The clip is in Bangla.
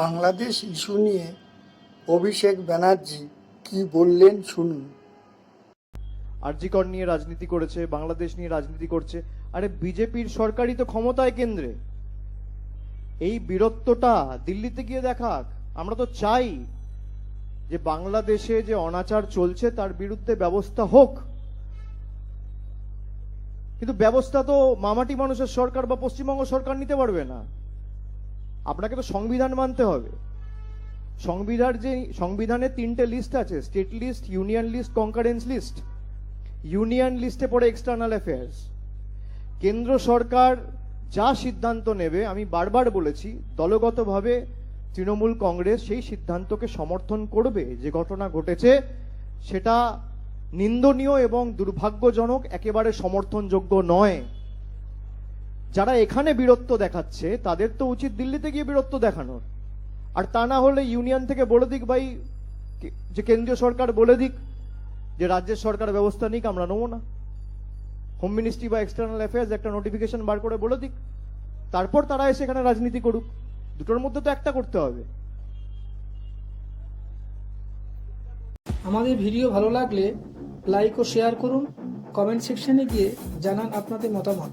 বাংলাদেশ ইস্যু নিয়ে অভিষেক ব্যানার্জি কি বললেন শুনুন। আরজিকর নিয়ে রাজনীতি করেছে, বাংলাদেশ নিয়ে রাজনীতি করছে। আরে বিজেপির সরকারই তো ক্ষমতায় কেন্দ্রে। এই বীরত্বটা দিল্লিতে গিয়ে দেখাক। আমরা তো চাই যে বাংলাদেশে যে অনাচার চলছে তার বিরুদ্ধে ব্যবস্থা হোক। কিন্তু ব্যবস্থা তো মামাটি মানুষের সরকার বা পশ্চিমবঙ্গ সরকার নিতে পারবে না। আপনাকে তো সংবিধান মানতে হবে। সংবিধান যে সংবিধানে তিনটে লিস্ট আছে state list union list concurrence list union লিস্টে পড়ে এক্সটার্নাল অ্যাফেয়ার্স কেন্দ্র সরকার যা সিদ্ধান্ত নেবে, আমি বারবার বলেছি, দলগতভাবে তৃণমূল কংগ্রেস সেই সিদ্ধান্তকে সমর্থন করবে, যে ঘটনা ঘটেছে, সেটা নিন্দনীয় এবং দুর্ভাগ্যজনক, একেবারে সমর্থনযোগ্য নয়। যারা এখানে বীরত্ব দেখাচ্ছে, তাদের তো উচিত দিল্লিতে গিয়ে বীরত্ব দেখানোর। আর তা না হলে ইউনিয়ন থেকে বলে দিক ভাই যে কেন্দ্রীয় সরকার বলে দিক, যে রাজ্যের সরকার ব্যবস্থা নিক, আমরা নেব না। হোম মিনিস্ট্রি বা এক্সটার্নাল অ্যাফেয়ার্স একটা নোটিফিকেশন বার করে বলে দিক। তারপর তারা এসে এখানে রাজনীতি করুক। দুটোর মধ্যে তো একটা করতে হবে। আমাদের ভিডিও ভালো লাগলে লাইক ও শেয়ার করুন। কমেন্ট সেকশনে গিয়ে জানান আপনাদের মতামত।